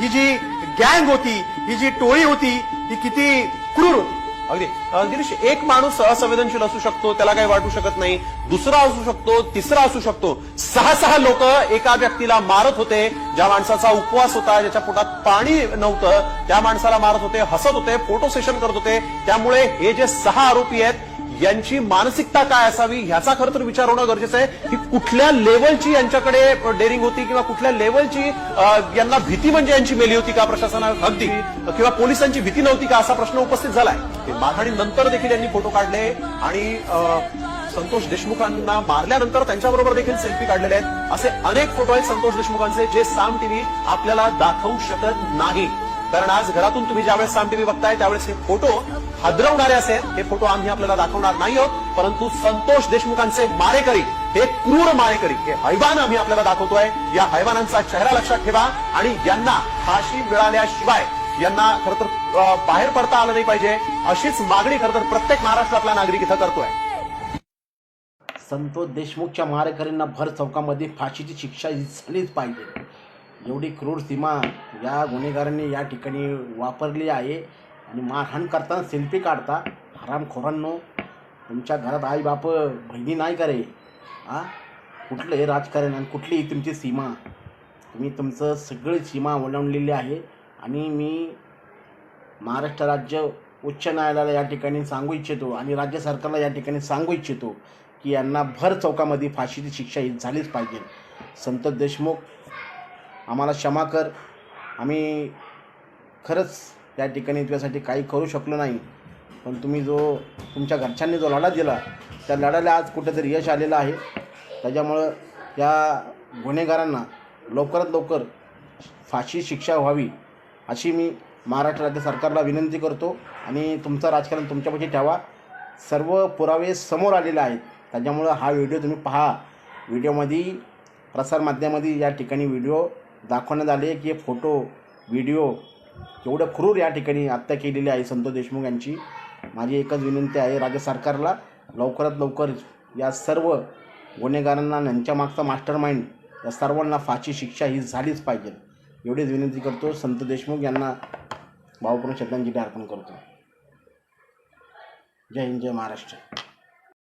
ही जी गँग होती ही जी टोळी होती ही किती क्रूर होती. अगदी. गिरीश एक माणूस असंवेदनशील असू शकतो त्याला काही वाटू शकत नाही. दुसरा असू शकतो तिसरा असू शकतो. सहा सहा लोक एका व्यक्तीला मारत होते. ज्या माणसाचा उपवास होता ज्याच्या पोटात पाणी नव्हतं त्या माणसाला मारत होते हसत होते फोटो सेशन करत होते. त्यामुळे हे जे सहा आरोपी आहेत यांची मानसिकता काय असावी ह्याचा खरं तर विचार होणं गरजेचं आहे. की कुठल्या लेवलची यांच्याकडे डेअरिंग होती किंवा कुठल्या लेवलची यांना भीती म्हणजे यांची मेली होती का प्रशासना अगदी. किंवा पोलिसांची भीती नव्हती का असा प्रश्न उपस्थित झालाय. मारहाणी नंतर देखील यांनी फोटो काढले आणि संतोष देशमुखांना मारल्यानंतर त्यांच्याबरोबर देखील सेल्फी काढलेले आहेत. असे अनेक फोटो आहेत संतोष देशमुखांचे जे साम टीव्ही आपल्याला दाखवू शकत नाही. कारण आज घरातून तुम्ही ज्यावेळेस साम टीव्ही बघताय त्यावेळेस हे फोटो हादरवणारे असेल. हे फोटो आम्ही आपल्याला दाखवणार नाही आहोत परंतु संतोष देशमुखांचे मारेकरी हे क्रूर मारेकरी हे हैवान आम्ही आपल्याला दाखवतोय. या हैवानांचा चेहरा लक्षात ठेवा आणि यांना फाशी मिळाल्याशिवाय यांना खर तर बाहेर पडता आलं नाही पाहिजे. अशीच मागणी खर तर प्रत्येक महाराष्ट्रातला नागरिक इथं करतोय. संतोष देशमुखच्या मारेकरींना भर चौकामध्ये फाशीची शिक्षा झालीच पाहिजे. एवढी क्रूर सीमा या गुन्हेगारांनी या ठिकाणी वापरली आहे. आणि मारहाण करताना सेल्फी काढता. हरामखोरांनो तुमच्या घरात आई बाप बहिणी नाही करे आ? कुठलं हे राजकारण आणि कुठली ही तुमची सीमा. तुम्ही तुमचं सगळी सीमा ओलांडलेली आहे. आणि मी महाराष्ट्र राज्य उच्च न्यायालयाला या ठिकाणी सांगू इच्छितो आणि राज्य सरकारला या ठिकाणी सांगू इच्छितो की यांना भर चौकामध्ये फाशीची शिक्षा ही झालीच पाहिजे. संत देशमुख आम्हाला क्षमा कर. आम्ही खरंच या ठिकाणी तुझ्यासाठी काही करू शकलो नाही. पण तुम्ही जो तुमच्या घरच्यांनी जो लढा दिला त्या लढ्याला आज कुठेतरी यश आलेलं आहे. त्याच्यामुळं या गुन्हेगारांना लवकरात लवकर फाशी शिक्षा व्हावी अशी मी महाराष्ट्र राज्य सरकारला विनंती करतो. आणि तुमचं राजकारण तुमच्यापाशी ठेवा. सर्व पुरावे समोर आलेले आहेत. त्याच्यामुळं हा व्हिडिओ तुम्ही पहा. व्हिडिओमध्ये प्रसारमाध्यमामध्ये या ठिकाणी व्हिडिओ दाखवण्यात आले की हे फोटो व्हिडिओ एवढं क्रूर या ठिकाणी हत्या केलेली आहे संतोष देशमुख यांची. माझी एकच विनंती आहे राज्य सरकारला लवकरात लवकर या सर्व गुन्हेगारांना यांच्या मागचा मास्टर माइंड या सर्वांना फाशी शिक्षा ही झालीच पाहिजे. एवढीच विनंती करतो. संत देशमुख यांना भावपूर्ण श्रद्धांजली अर्पण करतो. जय हिंद जय महाराष्ट्र.